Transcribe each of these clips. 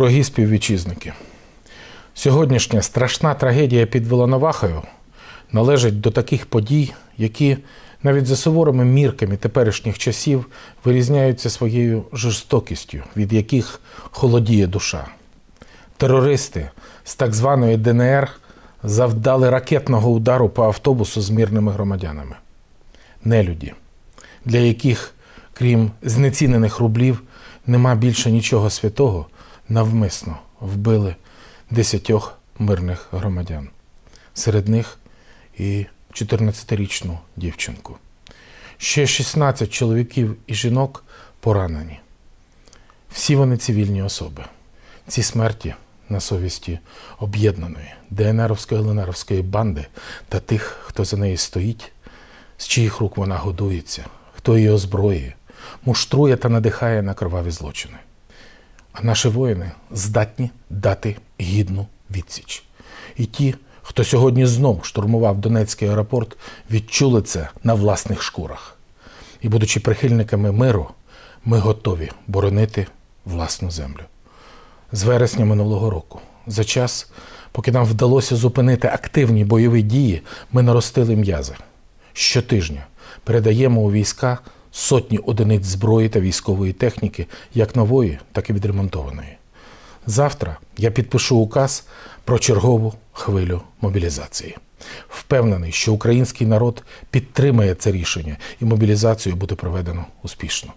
Дорогі співвітчизники, сьогоднішня страшна трагедія під Волновахою належить до таких подій, які навіть за суворими мірками теперішніх часів вирізняються своєю жорстокістю, від яких холодіє душа. Терористи з так званої ДНР завдали ракетного удару по автобусу з мирними громадянами. Нелюді, для яких, крім знецінених рублів, нема більше нічого святого, навмисно вбили десятьох мирних громадян. Серед них і 14-річну дівчинку. Ще 16 чоловіків і жінок поранені. Всі вони цивільні особи. Ці смерті на совісті об'єднаної ДНРовської ЛНРовської банди та тих, хто за неї стоїть, з чиїх рук вона годується, хто її озброює, муштрує та надихає на кроваві злочини. А наші воїни здатні дати гідну відсіч. І ті, хто сьогодні знов штурмував Донецький аеропорт, відчули це на власних шкурах. І, будучи прихильниками миру, ми готові боронити власну землю. З вересня минулого року, за час, поки нам вдалося зупинити активні бойові дії, ми наростили м'язи. Щотижня передаємо у війська сотні одиниць зброї та військової техніки, як нової, так і відремонтованої. Завтра я підпишу указ про чергову хвилю мобілізації. Впевнений, що український народ підтримає це рішення і мобілізацію буде проведено успішно.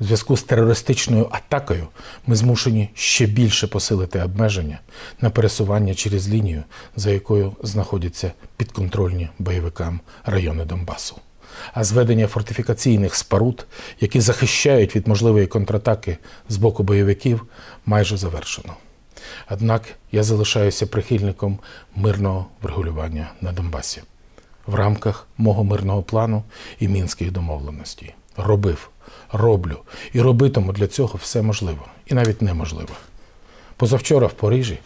У зв'язку з терористичною атакою ми змушені ще більше посилити обмеження на пересування через лінію, за якою знаходяться підконтрольні бойовикам райони Донбасу. А зведення фортифікаційних споруд, які захищають від можливої контратаки з боку бойовиків, майже завершено. Однак я залишаюся прихильником мирного врегулювання на Донбасі в рамках мого мирного плану і мінських домовленостей. Робив, роблю і робитиму для цього все можливо і навіть неможливо. Позавчора в Парижі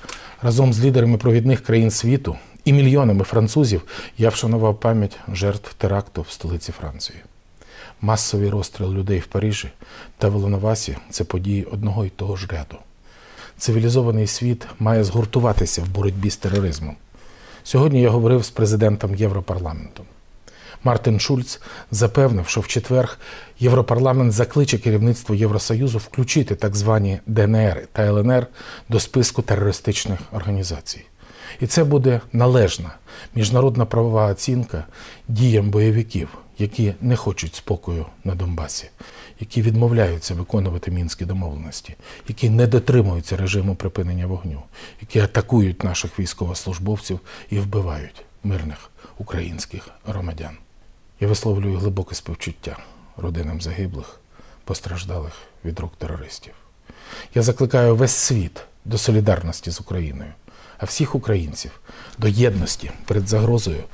разом з лідерами провідних країн світу і мільйонами французів я вшанував пам'ять жертв теракту в столиці Франції. Масовий розстріл людей в Парижі та Волновасі це події одного і того ж ряду. Цивілізований світ має згуртуватися в боротьбі з тероризмом. Сьогодні я говорив з президентом Європарламенту. Мартин Шульц запевнив, що в четвер Європарламент закличе керівництво Євросоюзу включити так звані ДНР та ЛНР до списку терористичних організацій. І це буде належна міжнародна правова оцінка діям бойовиків, які не хочуть спокою на Донбасі, які відмовляються виконувати мінські домовленості, які не дотримуються режиму припинення вогню, які атакують наших військовослужбовців і вбивають мирних українських громадян. Я висловлюю глибоке співчуття родинам загиблих, постраждалих від рук терористів. Я закликаю весь світ до солідарності з Україною, а всіх українців до єдності перед загрозою,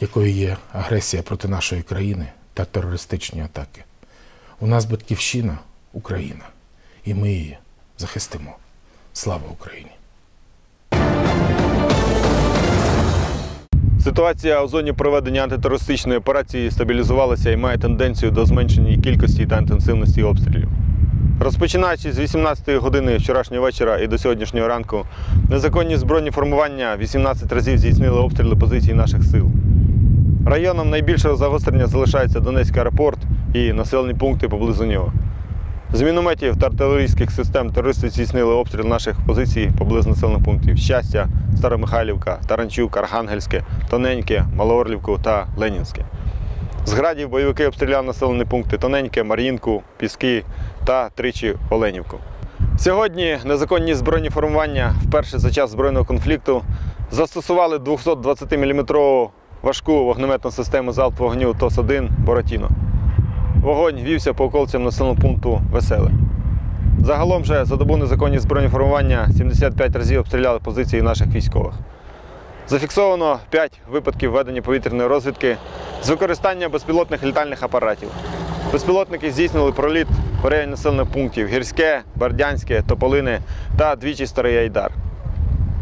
якою є агресія проти нашої країни та терористичні атаки. У нас батьківщина Україна, і ми її захистимо. Слава Україні! Ситуація у зоні проведення антитерористичної операції стабілізувалася і має тенденцію до зменшення кількості та інтенсивності обстрілів. Розпочинаючи з 18-ї години вчорашнього вечора і до сьогоднішнього ранку, незаконні збройні формування 18 разів здійснили обстріли позицій наших сил. Районом найбільшого загострення залишається Донецький аеропорт і населені пункти поблизу нього. З мінометів та артилерійських систем терористи здійснили обстріл наших позицій поблизу населених пунктів Щастя, Старомихайлівка, Таранчук, Архангельське, Тоненьке, Малоорлівку та Ленінське. З градів бойовики обстріляли населені пункти Тоненьке, Мар'їнку, Піски та тричі Оленівку. Сьогодні незаконні збройні формування вперше за час збройного конфлікту застосували 220-мм важку вогнеметну систему залпового вогню ТОС-1 Боратіно. Вогонь вівся по околицям населеного пункту Веселе. Загалом же за добу незаконні збройні формування 75 разів обстріляли позиції наших військових. Зафіксовано 5 випадків ведення повітряної розвідки з використанням безпілотних літальних апаратів. Безпілотники здійснили проліт в районі населених пунктів Гірське, Бердянське, Тополини та двічі Старий Айдар.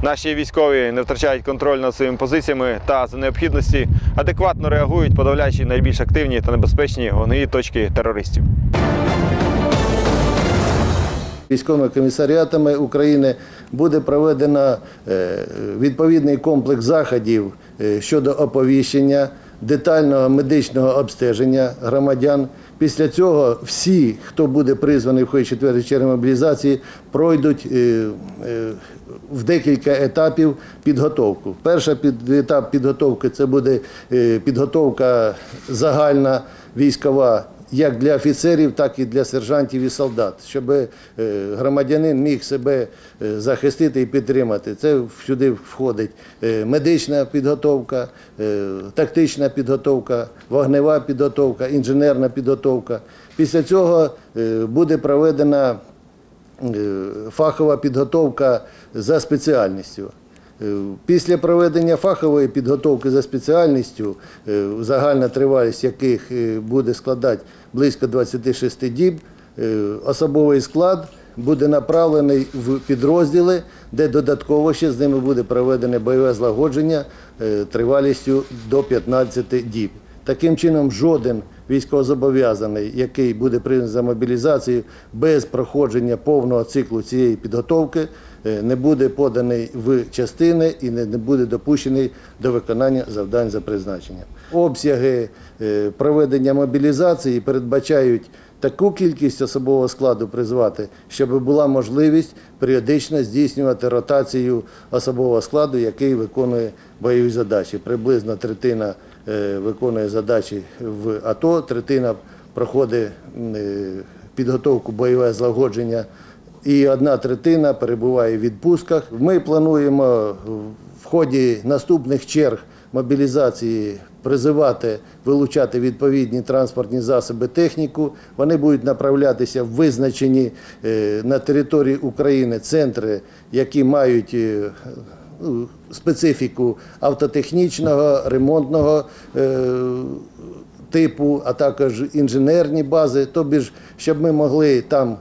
Наші військові не втрачають контроль над своїми позиціями та за необхідності адекватно реагують, подавляючи найбільш активні та небезпечні вогневі точки терористів. Військовими комісаріатами України буде проведено е, відповідний комплекс заходів е, щодо оповіщення детального медичного обстеження громадян. Після цього всі, хто буде призваний в ході четвертої черги мобілізації, пройдуть е, в декілька етапів підготовку. Перший етап підготовки це буде підготовка загальна військова як для офіцерів, так і для сержантів і солдат, щоб е, громадянин міг себе е, захистити і підтримати. Це сюди входить е, медична підготовка, тактична підготовка, вогнева підготовка, інженерна підготовка. Після цього буде проведена фахова підготовка за спеціальністю. Е, Після проведення фахової підготовки за спеціальністю, е, загальна тривалість яких е, буде складати близько 26 діб, особовий склад буде направлений в підрозділи, де додатково ще з ними буде проведене бойове злагодження тривалістю до 15 діб. Таким чином, жоден військовозобов'язаний, який буде прийнятий за мобілізацію без проходження повного циклу цієї підготовки, не буде поданий в частини і не буде допущений до виконання завдань за призначенням. Обсяги е, проведення мобілізації передбачають таку кількість особового складу призвати, щоб була можливість періодично здійснювати ротацію особового складу, який виконує бойові задачі. Приблизно третина е, виконує задачі в АТО, третина проходить е, підготовку бойове злагодження. І одна третина перебуває в відпустках. Ми плануємо в ході наступних черг мобілізації призивати, вилучати відповідні транспортні засоби, техніку. Вони будуть направлятися в визначені е, на території України центри, які мають е, ну, специфіку автотехнічного, ремонтного е, типу, а також інженерні бази, тобі щоб ми могли там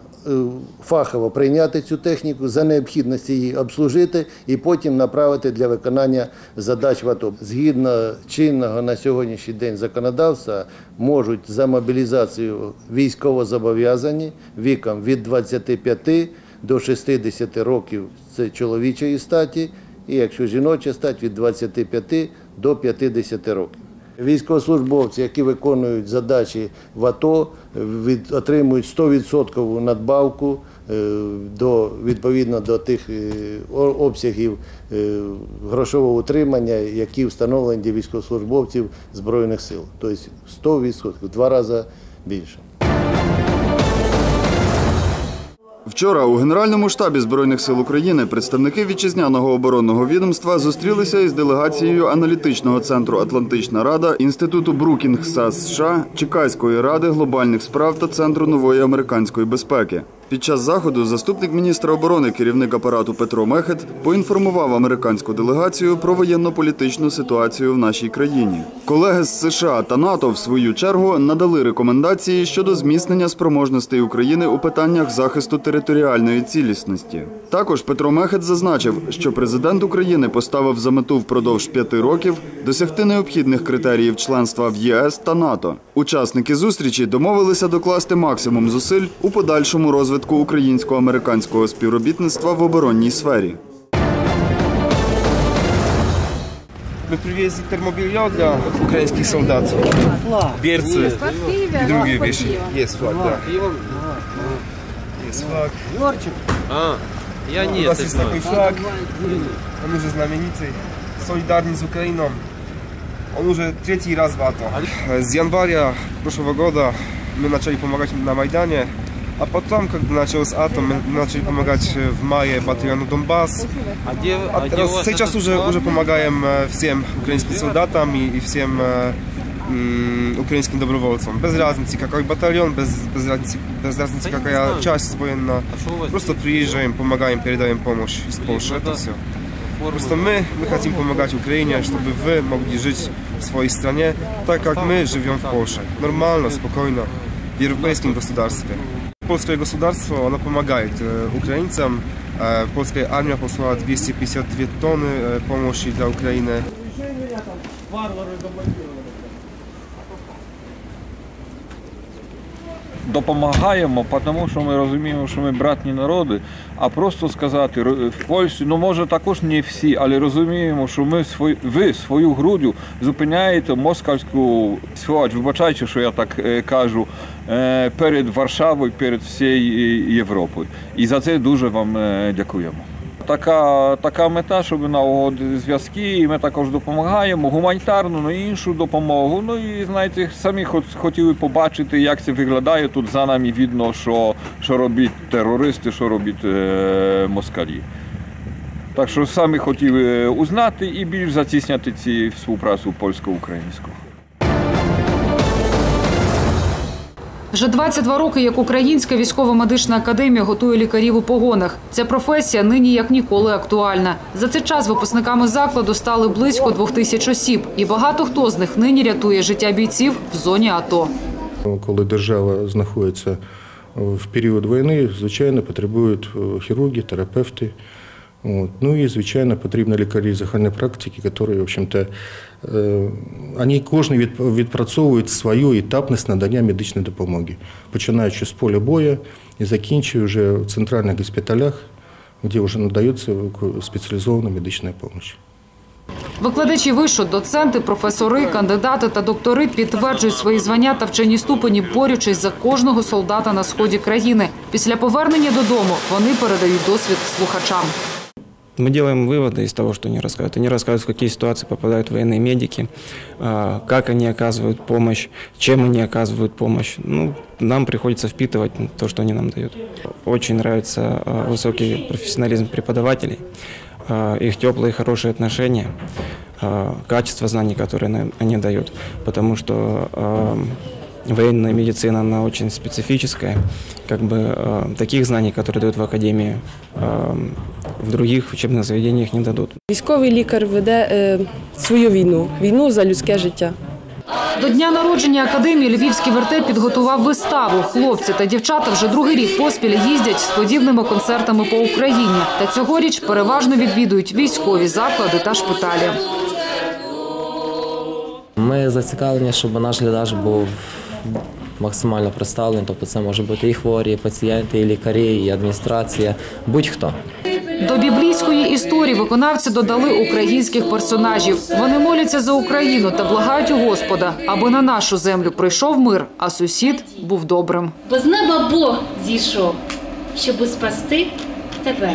фахово прийняти цю техніку, за необхідності її обслужити і потім направити для виконання задач в АТО. Згідно чинного на сьогоднішній день законодавства, можуть за мобілізацію військовозобов'язані віком від 25 до 60 років це чоловічої статі, і якщо жіноча стать від 25 до 50 років. Військовослужбовці, які виконують задачі в АТО, від, отримують 100% надбавку е, до, відповідно до тих е, обсягів е, грошового утримання, які встановлені для військовослужбовців Збройних сил. Тобто 100%, в два рази більше. Вчора у Генеральному штабі Збройних сил України представники вітчизняного оборонного відомства зустрілися із делегацією аналітичного центру Атлантична Рада, інституту Брукінгса США, Чекайської ради глобальних справ та центру нової американської безпеки. Під час заходу заступник міністра оборони, керівник апарату Петро Мехет, поінформував американську делегацію про воєнно-політичну ситуацію в нашій країні. Колеги з США та НАТО, в свою чергу, надали рекомендації щодо зміцнення спроможностей України у питаннях захисту територіальної цілісності. Також Петро Мехет зазначив, що президент України поставив за мету впродовж п'яти років досягти необхідних критеріїв членства в ЄС та НАТО. Учасники зустрічі домовилися докласти максимум зусиль у подальшому розвитку українсько-американського співробітництва в оборонній сфері. Мы привезли термобелье для украинских солдат. Берцы и другие вещи. Есть флаг, да. Есть флаг. А, я У нет, нас ты есть знаешь. такой флаг. Он уже знаменитый. Солидарный с Украиной. Он уже третий раз в АТО. С января прошлого года мы начали помогать на Майдане. А потом, когда началось АТО, мы начали помогать в мае батальону Донбасс. А где, А а где у вас сейчас этот уже, флаг? уже помогаем э, всем украинским солдатам и, и всем э, м, украинским добровольцам. Без разницы, какой батальон, без, без, разницы, без разницы, какая часть военная. А что у вас Просто приезжаем, помогаем, передаем помощь из Польши. Это все. форма? Просто мы, мы хотим помогать Украине, чтобы вы могли жить в своей стране, так как мы живем в Польше. Нормально, спокойно, в европейском государстве. Польское государство, оно помогает э, украинцам. Э, польская армия послала 252 тонны э, помощи для Украины. допомагаємо, тому що ми розуміємо, що ми братні народи, а просто сказати ро- в Польщі, ну може також не всі, але розуміємо, що ми свої, ви свою грудю зупиняєте москальську сьогодні, вибачайте, що я так е, кажу, е, перед Варшавою, перед всією Європою. І за це дуже вам е, дякуємо. Така, така мета, щоб налагодити зв'язки, і ми також допомагаємо гуманітарну, ну і іншу допомогу. Ну і знаєте, самі хотіли побачити, як це виглядає. Тут за нами видно, що, що роблять терористи, що роблять е, москалі. Так що самі хотіли узнати і більш затісняти ці співпрацю польсько-українську. Вже 22 роки, як Українська військово-медична академія готує лікарів у погонах. Ця професія нині як ніколи актуальна. За цей час випускниками закладу стали близько двох тисяч осіб, і багато хто з них нині рятує життя бійців в зоні АТО. Коли держава знаходиться в період війни, звичайно, потребують е, хірурги, терапевти. От. Ну і, звичайно, потрібні лікарі загальної практики, які, в общем-то, вони кожен від- відпрацьовують свою етапність надання медичної допомоги, починаючи з поля бою і закінчуючи вже в центральних госпіталях, де вже надається спеціалізована медична допомога. Викладачі вишу, доценти, професори, кандидати та доктори підтверджують свої звання та вчені ступені, борючись за кожного солдата на сході країни. Після повернення додому вони передають досвід слухачам. Мы делаем выводы из того, что они рассказывают. Они рассказывают, в какие ситуации попадают военные медики, а, как они оказывают помощь, чем они оказывают помощь. Ну, нам приходится впитывать то, что они нам дают. Очень нравится а, высокий профессионализм преподавателей, а, их теплые, хорошие отношения, качество знаний, которые они дают. Потому что военная медицина, она очень специфическая. Как бы э, таких знаний, которые дают в академии, э, в других учебных заведениях не дадут. Військовий лікар веде е, свою війну, війну за людське життя. До дня народження академії Львівський вертеп підготував виставу. Хлопці та дівчата вже другий рік поспіль їздять з подібними концертами по Україні. Та цьогоріч переважно відвідують військові заклади та шпиталі. Ми зацікавлені, щоб наш глядач був максимально представлений. Тобто це може бути і хворі, і пацієнти, і лікарі, і адміністрація, будь-хто. До біблійської історії виконавці додали українських персонажів. Вони моляться за Україну та благають у Господа, аби на нашу землю прийшов мир, а сусід був добрим. Бо з неба Бог зійшов, щоб спасти тебе.